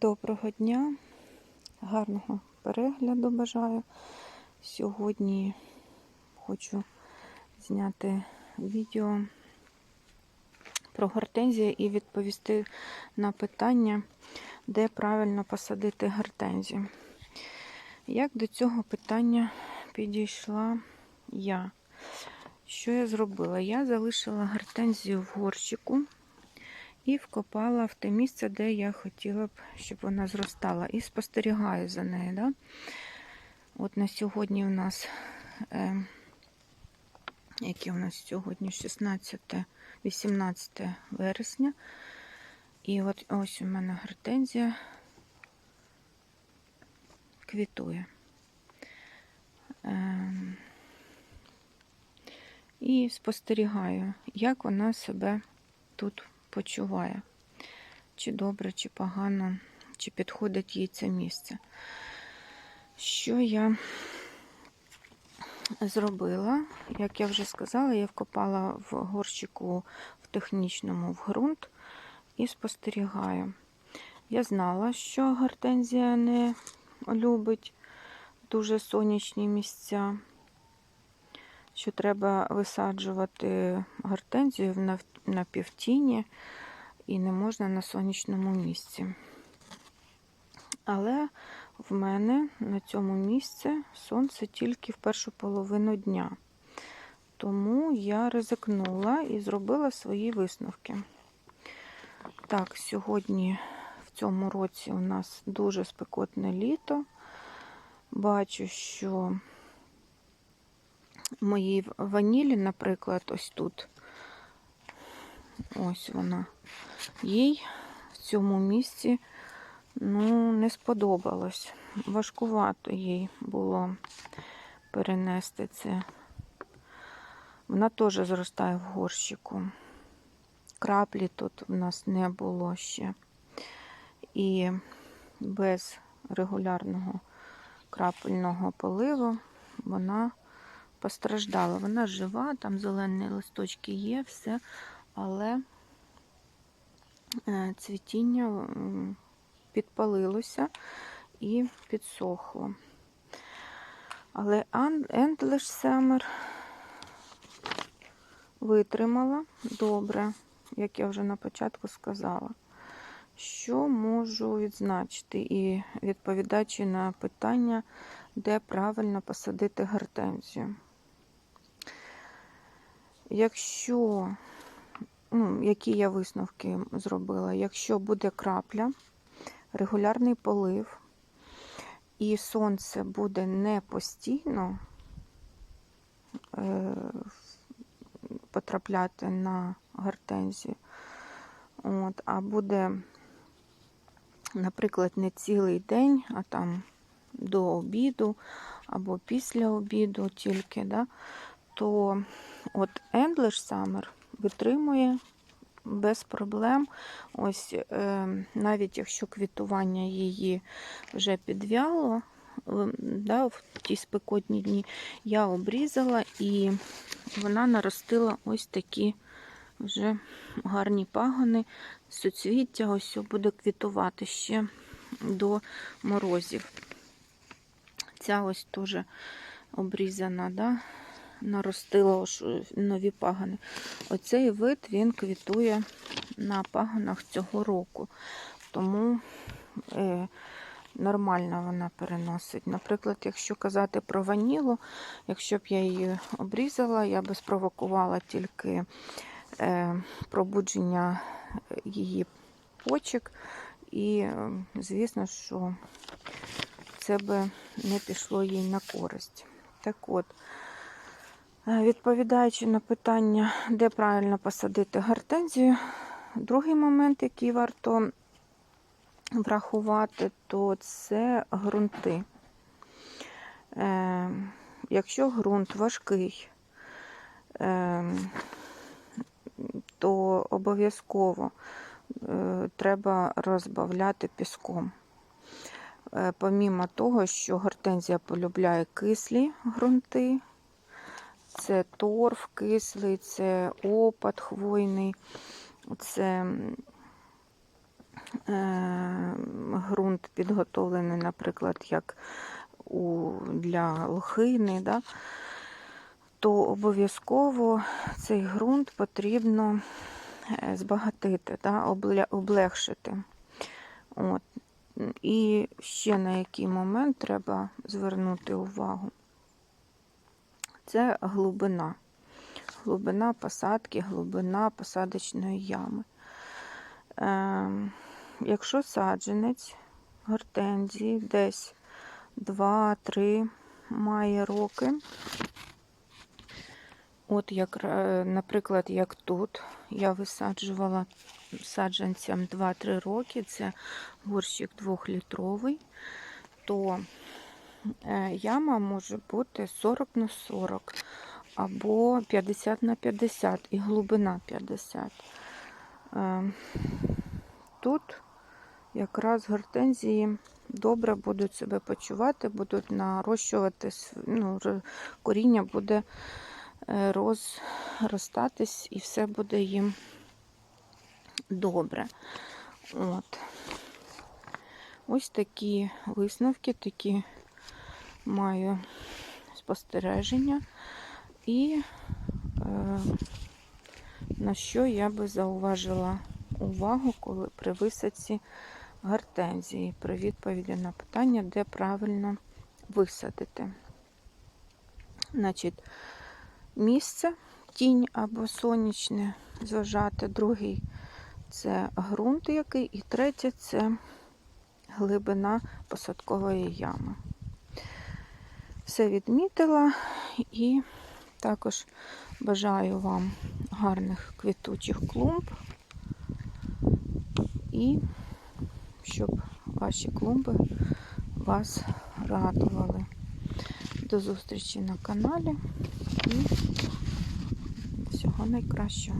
Доброго дня, гарного перегляду бажаю. Сьогодні хочу зняти відео про гортензію і відповісти на питання, де правильно посадити гортензію. Як до цього питання підійшла я? Що я зробила? Я залишила гортензію в горщику і вкопала в те місце, де я хотіла б, щоб вона зростала. І спостерігаю за нею. Да? От на сьогодні у нас, е, яке у нас сьогодні 16, 18 вересня. І от ось у мене гортензія квітує. Е, і спостерігаю, як вона себе тут почуває. Чи добре, чи погано, чи підходить їй це місце. Що я зробила? Як я вже сказала, я вкопала в горщику в технічному в ґрунт і спостерігаю. Я знала, що гортензія не любить дуже сонячні місця, що треба висаджувати гортензію в нав- на півтіні і не можна на сонячному місці. Але в мене на цьому місці сонце тільки в першу половину дня. Тому я ризикнула і зробила свої висновки. Так, сьогодні в цьому році у нас дуже спекотне літо. Бачу, що моїй ванілі, наприклад, ось тут Ось вона. Їй в цьому місці ну, не сподобалось. Важкувато їй було перенести це. Вона теж зростає в горщику. Краплі тут в нас не було ще. І без регулярного крапельного поливу вона постраждала. Вона жива, там зелені листочки є, все але е, цвітіння підпалилося і підсохло. Але Endless Summer витримала добре, як я вже на початку сказала. Що можу відзначити і відповідаючи на питання, де правильно посадити гортензію. Якщо ну, які я висновки зробила. Якщо буде крапля, регулярний полив, і сонце буде не постійно е, потрапляти на гортензію, от, а буде, наприклад, не цілий день, а там до обіду або після обіду тільки, да, то от Endless Summer витримує без проблем. Ось е, навіть якщо квітування її вже підвяло, да, в ті спекотні дні я обрізала і вона наростила ось такі вже гарні пагони, суцвіття, ось буде квітувати ще до морозів. Ця ось теж обрізана, да, наростила нові пагани. Оцей вид він квітує на пагонах цього року, тому е, нормально вона переносить. Наприклад, якщо казати про ванілу, якщо б я її обрізала, я би спровокувала тільки е, пробудження її почек, і, е, звісно, що це би не пішло їй на користь. Так от, Е, Відповідаючи на питання, де правильно посадити гортензію, другий момент, який варто врахувати, то це ґрунти. Е, Якщо ґрунт важкий, е, то обов'язково е, треба розбавляти піском. Е, Помімо того, що гортензія полюбляє кислі ґрунти, це торф кислий, це опад хвойний, це е, ґрунт підготовлений, наприклад, як у, для лохини, да, то обов'язково цей ґрунт потрібно е, збагатити, да, облегшити. От. І ще на який момент треба звернути увагу. Це глибина. Глибина посадки, глибина посадочної ями. Е, якщо саджанець гортензії десь 2-3 має роки, от як, е, наприклад, як тут я висаджувала саджанцям 2-3 роки, це горщик 2-літровий, то яма може бути 40 на 40 або 50 на 50 і глибина 50. Е, Тут якраз гортензії добре будуть себе почувати, будуть нарощуватись, ну, коріння буде е, розростатись і все буде їм добре. От. Ось такі висновки, такі маю спостереження. І е, на що я би зауважила увагу, коли при висадці гортензії, при відповіді на питання, де правильно висадити. Значить, місце, тінь або сонячне зважати, другий це ґрунт який, і третє це глибина посадкової ями. Все відмітила і також бажаю вам гарних квітучих клумб і щоб ваші клумби вас радували. До зустрічі на каналі і всього найкращого.